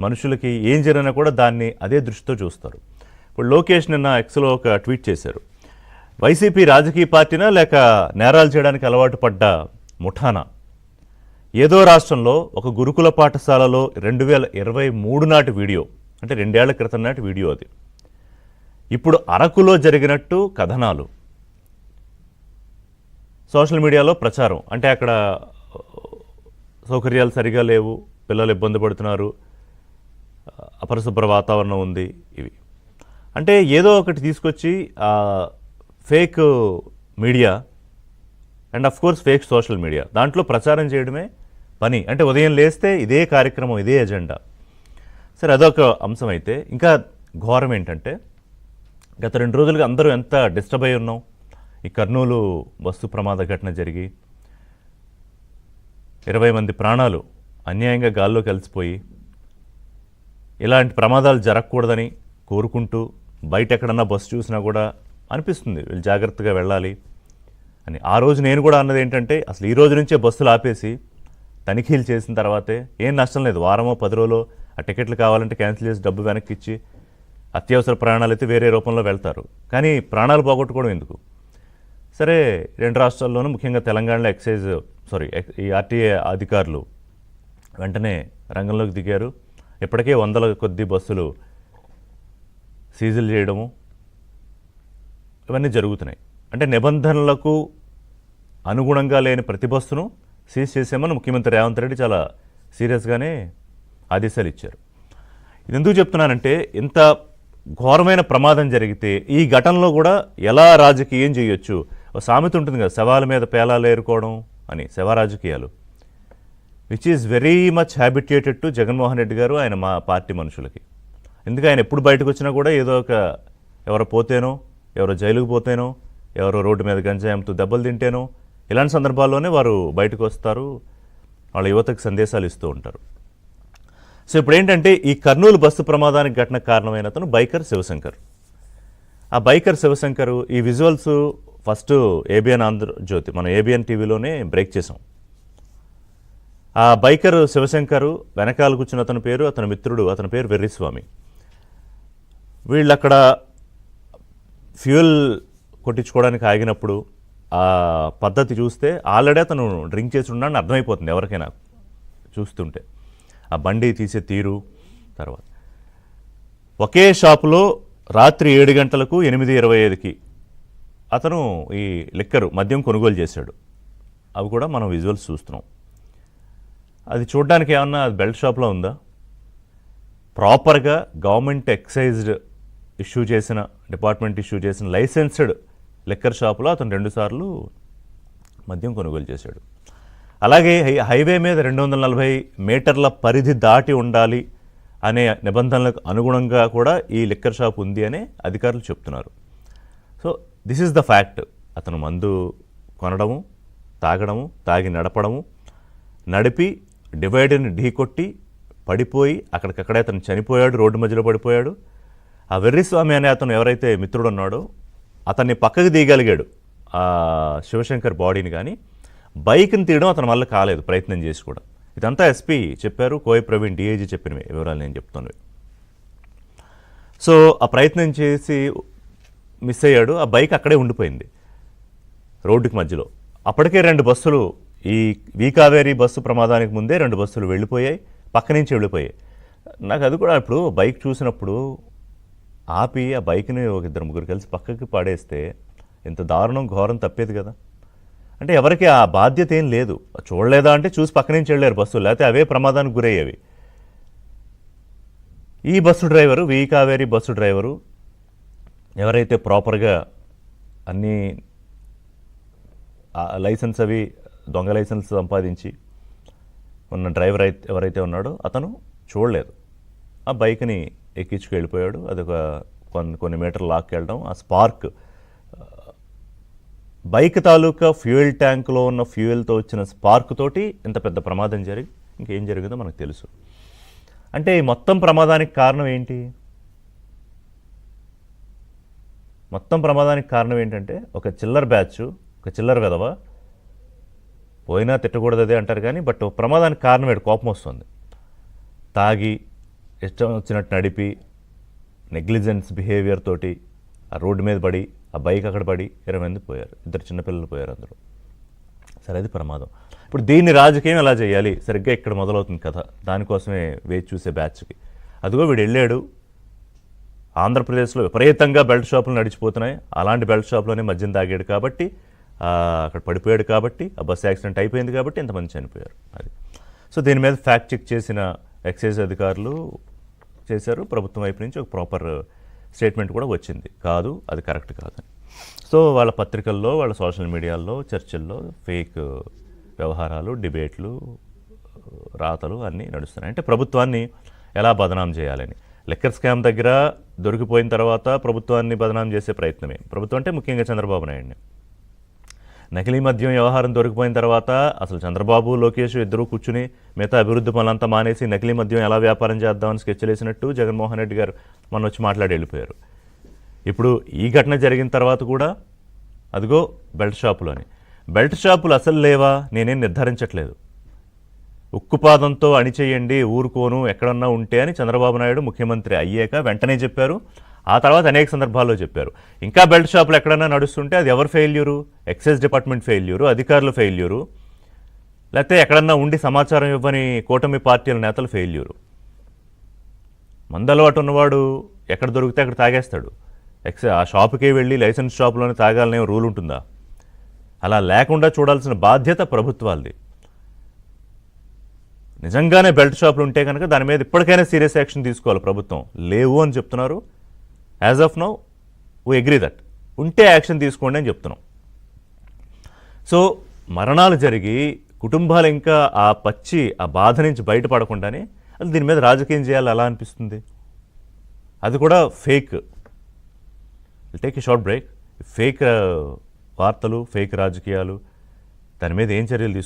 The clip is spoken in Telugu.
మనుషులకి ఏం జరిగినా కూడా దాన్ని అదే దృష్టితో చూస్తారు. ఇప్పుడు లోకేష్ నిన్న ఎక్స్లో ఒక ట్వీట్ చేశారు. వైసీపీ రాజకీయ పార్టీనా లేక నేరాలు చేయడానికి అలవాటు పడ్డ ముఠానా? ఏదో రాష్ట్రంలో ఒక గురుకుల పాఠశాలలో రెండు వేల ఇరవై మూడు నాటి వీడియో అంటే రెండేళ్ళ క్రితం నాటి వీడియో అది. ఇప్పుడు అరకులో జరిగినట్టు కథనాలు. సోషల్ మీడియాలో ప్రచారం. అంటే అక్కడ సౌకర్యాలు సరిగా లేవు పిల్లలు ఇబ్బంది పడుతున్నారు అపరిశుభ్ర వాతావరణం ఉంది ఇవి. అంటే ఏదో ఒకటి తీసుకొచ్చి fake media and of course fake social media. దాంట్లో ప్రచారం చేయడమే పని. అంటే ఉదయం లేస్తే ఇదే కార్యక్రమం ఇదే ఎజెండా. సరే అదొక అంశం అయితే. ఇంకా ఘోరం ఏంటంటే గత రెండు రోజులుగా అందరూ ఎంత డిస్టర్బ్ అయి ఉన్నాం. ఈ కర్నూలు బస్సు ప్రమాద ఘటన జరిగి ఇరవై మంది ప్రాణాలు అన్యాయంగా గాల్లో కలిసిపోయి ఇలాంటి ప్రమాదాలు జరగకూడదని కోరుకుంటూ బయట ఎక్కడన్నా బస్సు చూసినా కూడా అనిపిస్తుంది. వీళ్ళు జాగ్రత్తగా వెళ్ళాలి అని. ఆ రోజు నేను కూడా అన్నది ఏంటంటే అసలు ఈ రోజు నుంచే బస్సులు ఆపేసి తనిఖీలు చేసిన తర్వాతే ఏం నష్టం లేదు. వారమో పది రోజులో ఆ టికెట్లు కావాలంటే క్యాన్సిల్ చేసి డబ్బు వెనక్కి ఇచ్చి అత్యవసర ప్రాణాలు అయితే వేరే రూపంలో వెళ్తారు. కానీ ప్రాణాలు పోగొట్టుకోవడం ఎందుకు? సరే రెండు రాష్ట్రాల్లోనూ ముఖ్యంగా తెలంగాణలో ఎక్సైజ్ సారీ ఎక్- ఈ ఆర్టీఏ అధికారులు వెంటనే రంగంలోకి దిగారు. ఇప్పటికే వందల కొద్ది బస్సులు సీజులు చేయడము ఇవన్నీ జరుగుతున్నాయి. అంటే నిబంధనలకు అనుగుణంగా లేని ప్రతి బస్సును సీజ్ చేసామని ముఖ్యమంత్రి రేవంత్ రెడ్డి చాలా సీరియస్గానే ఆదేశాలు ఇచ్చారు. ఇది ఎందుకు చెప్తున్నానంటే ఇంత ఘోరమైన ప్రమాదం జరిగితే ఈ ఘటనలో కూడా ఎలా రాజకీయం చేయొచ్చు? సామెత ఉంటుంది కదా శవాల మీద పేలాలు ఏరుకోవడం అని శవ రాజకీయాలు. Which is very much habituated to Jaganmohan Reddy గారు ఆయన మా పార్టీ మనుషులకి. ఎందుకు ఆయన ఎప్పుడు బయటకు వచ్చినా కూడా ఏదో ఒక ఎవరో పోతేనో ఎవరో జైలుకు పోతేనో ఎవరో రోడ్డు మీద గంజాయంతో దెబ్బలు తింటేనో ఇలాంటి సందర్భాల్లోనే వారు బయటకు వస్తారు వాళ్ళ యువతకు సందేశాలు ఇస్తూ ఉంటారు. సో ఇప్పుడు ఏంటంటే ఈ కర్నూలు బస్సు ప్రమాదానికి ఘటన కారణమైన అతను బైకర్ శివశంకర్. ఆ బైకర్ శివశంకర్ ఈ విజువల్స్ ఫస్ట్ ఏబిఎన్ ఆంధ్రజ్యోతి మనం ఏబిఎన్ టీవీలోనే బ్రేక్ చేసాం. ఆ బైకర్ శివశంకరు వెనకాల కూర్చున్న అతని పేరు అతని మిత్రుడు అతని పేరు వెర్రిస్వామి. వీళ్ళు అక్కడ ఫ్యూయల్ కొట్టించుకోవడానికి ఆగినప్పుడు ఆ పద్ధతి చూస్తే ఆల్రెడీ అతను డ్రింక్ చేసి ఉన్నాడని అర్థమైపోతుంది ఎవరికైనా చూస్తుంటే. ఆ బండి తీసే తీరు తర్వాత. ఒకే షాపులో రాత్రి ఏడు గంటలకు ఎనిమిది ఇరవై ఐదుకి అతను ఈ లిక్కరు మద్యం కొనుగోలు చేశాడు. అవి కూడా మనం విజువల్స్ చూస్తున్నాం. అది చూడడానికి ఏమన్నా అది బెల్ట్ షాప్లో ఉందా? ప్రాపర్గా గవర్నమెంట్ ఎక్సైజ్డ్ ఇష్యూ చేసిన డిపార్ట్మెంట్ ఇష్యూ చేసిన లైసెన్స్డ్ లిక్కర్ షాపులో అతను రెండుసార్లు మద్యం కొనుగోలు చేశాడు. అలాగే హై- హైవే మీద రెండు వందల నలభై మీటర్ల పరిధి దాటి ఉండాలి అనే నిబంధనలకు అనుగుణంగా కూడా ఈ లిక్కర్ షాప్ ఉంది అని అధికారులు చెప్తున్నారు. So this is the fact అతను మందు కొనడము తాగడము తాగి నడపడము నడిపి డివైడర్ని ఢీకొట్టి పడిపోయి అక్కడికక్కడే అతను చనిపోయాడు రోడ్డు మధ్యలో పడిపోయాడు. ఆ వెర్రిస్వామి అనే అతను ఎవరైతే మిత్రుడు ఉన్నాడో అతన్ని పక్కకు తీయగలిగాడు ఆ శివశంకర్ బాడీని కానీ బైక్ని తీయడం అతని వల్ల కాలేదు ప్రయత్నం చేసి కూడా. ఇదంతా ఎస్పీ చెప్పారు కోయ ప్రవీణ్ డిఐజీ చెప్పినవి వివరాలు నేను చెప్తాను. సో ఆ ప్రయత్నం చేసి మిస్ అయ్యాడు ఆ బైక్ అక్కడే ఉండిపోయింది రోడ్డుకి మధ్యలో. అప్పటికే రెండు బస్సులు ఈ వీకావేరి బస్సు ప్రమాదానికి ముందే రెండు బస్సులు వెళ్ళిపోయాయి పక్క నుంచి వెళ్ళిపోయాయి. నాకు అది కూడా ఇప్పుడు బైక్ చూసినప్పుడు ఆపి ఆ బైక్ని ఒక ఇద్దరు ముగ్గురు కలిసి పక్కకి పడేస్తే ఇంత దారుణం ఘోరం తప్పేది కదా. అంటే ఎవరికి ఆ బాధ్యత ఏం లేదు. చూడలేదా అంటే చూసి పక్క నుంచి వెళ్ళారు బస్సులు లేకపోతే అవే ప్రమాదానికి గురయ్యేవి. ఈ bus driver V Kaveri bus driver ఎవరైతే ప్రాపర్గా అన్నీ లైసెన్స్ అవి దొంగ లైసెన్స్ సంపాదించి ఉన్న డ్రైవర్ అయితే ఎవరైతే ఉన్నాడో అతను చూడలేదు. ఆ బైక్ని ఎక్కించుకు వెళ్ళిపోయాడు. అది ఒక కొన్ని కొన్ని మీటర్లు లాక్కెళ్ళడం ఆ స్పార్క్ బైక్ తాలూకా ఫ్యూయల్ ట్యాంక్లో ఉన్న ఫ్యూయల్తో వచ్చిన స్పార్క్ తోటి ఇంత పెద్ద ప్రమాదం జరిగి ఇంకేం జరిగిందో మనకు తెలుసు. అంటే ఈ మొత్తం ప్రమాదానికి కారణం ఏంటి? మొత్తం ప్రమాదానికి కారణం ఏంటంటే ఒక చిల్లర బ్యాచ్ ఒక చిల్లర విధవ పోయినా తిట్టకూడదు అదే అంటారు కానీ బట్ ప్రమాదానికి కారణం ఏడు కోపం వస్తుంది. తాగి ఇష్టం వచ్చినట్టు నడిపి నెగ్లిజెన్స్ బిహేవియర్ తోటి ఆ రోడ్డు మీద పడి ఆ బైక్ అక్కడ పడి ఇరవై మంది పోయారు. ఇద్దరు చిన్నపిల్లలు పోయారు అందరూ సరే అది ప్రమాదం. ఇప్పుడు దీన్ని రాజకీయం ఎలా చేయాలి? సరిగ్గా ఇక్కడ మొదలవుతుంది కథ. దానికోసమే వేచి చూసే బ్యాచ్కి. అదిగో వీడు వెళ్ళాడు. ఆంధ్రప్రదేశ్లో విపరీతంగా బెల్ట్ షాపులు నడిచిపోతున్నాయి. అలాంటి బెల్ట్ షాప్లోనే మద్యం తాగాడు కాబట్టి అక్కడ పడిపోయాడు కాబట్టి ఆ బస్సు యాక్సిడెంట్ అయిపోయింది కాబట్టి ఇంతమంది చనిపోయారు. అది. సో దీని మీద ఫ్యాక్ట్ చెక్ చేసిన ఎక్సైజ్ అధికారులు చేశారు. ప్రభుత్వం వైపు నుంచి ఒక ప్రాపర్ స్టేట్మెంట్ కూడా వచ్చింది. కాదు అది కరెక్ట్ కాదని. సో వాళ్ళ పత్రికల్లో వాళ్ళ సోషల్ మీడియాల్లో చర్చల్లో ఫేక్ వ్యవహారాలు డిబేట్లు రాతలు అన్నీ నడుస్తున్నాయి. అంటే ప్రభుత్వాన్ని ఎలా బదనాం చేయాలని. లెక్కర్ స్కామ్ దగ్గర దొరికిపోయిన తర్వాత ప్రభుత్వాన్ని బదనాం చేసే ప్రయత్నమే. ప్రభుత్వం అంటే ముఖ్యంగా చంద్రబాబు నాయుడిని. నకిలీ మద్యం వ్యవహారం దొరికిపోయిన తర్వాత అసలు చంద్రబాబు లోకేష్ ఇద్దరూ కూర్చుని మిగతా అభివృద్ధి పనులంతా మానేసి నకిలీ మద్యం ఎలా వ్యాపారం చేద్దామని స్కెచ్ వేసినట్టు జగన్మోహన్ రెడ్డి గారు మొన్న వచ్చి మాట్లాడి వెళ్ళిపోయారు. ఇప్పుడు ఈ ఘటన జరిగిన తర్వాత కూడా అదిగో బెల్ట్ షాపులోని. బెల్ట్ షాపులు అసలు లేవా? నేనేం నిర్ధారించట్లేదు. ఉక్కుపాదంతో అణిచేయండి ఊరుకోను ఎక్కడన్నా ఉంటే అని చంద్రబాబు నాయుడు ముఖ్యమంత్రి అయ్యాక వెంటనే చెప్పారు. ఆ తర్వాత అనేక సందర్భాల్లో చెప్పారు. ఇంకా బెల్ట్ షాపులు ఎక్కడన్నా నడుస్తుంటే అది ఎవరు ఫెయిల్యూరు? ఎక్సైజ్ డిపార్ట్మెంట్ ఫెయిల్యూరు అధికారులు ఫెయిల్యూరు లేకపోతే ఎక్కడన్నా ఉండి సమాచారం ఇవ్వని కూటమి పార్టీల నేతలు ఫెయిల్యూరు. మందలవాటు ఉన్నవాడు ఎక్కడ దొరికితే అక్కడ తాగేస్తాడు. ఎక్స ఆ షాపుకే వెళ్ళి లైసెన్స్ షాపులోనే తాగాలనే రూల్ ఉంటుందా? అలా లేకుండా చూడాల్సిన బాధ్యత ప్రభుత్వాలది. నిజంగానే బెల్ట్ షాపులు ఉంటే కనుక దాని మీద ఇప్పటికైనా సీరియస్ యాక్షన్ తీసుకోవాలి ప్రభుత్వం. లేవు అని చెప్తున్నారు. As of now we agree that ఉంటే యాక్షన్ తీసుకోండి అని చెప్తున్నాం. సో మరణాలు జరిగి కుటుంబాలు ఇంకా ఆ పచ్చి ఆ బాధ నుంచి బయటపడకుండానే అది దీని మీద రాజకీయం చేయాలి అలా అనిపిస్తుంది. అది కూడా fake take a short break fake వార్తలు ఫేక్ రాజకీయాలు దాని మీద ఏం చర్యలు తీసుకుంటారు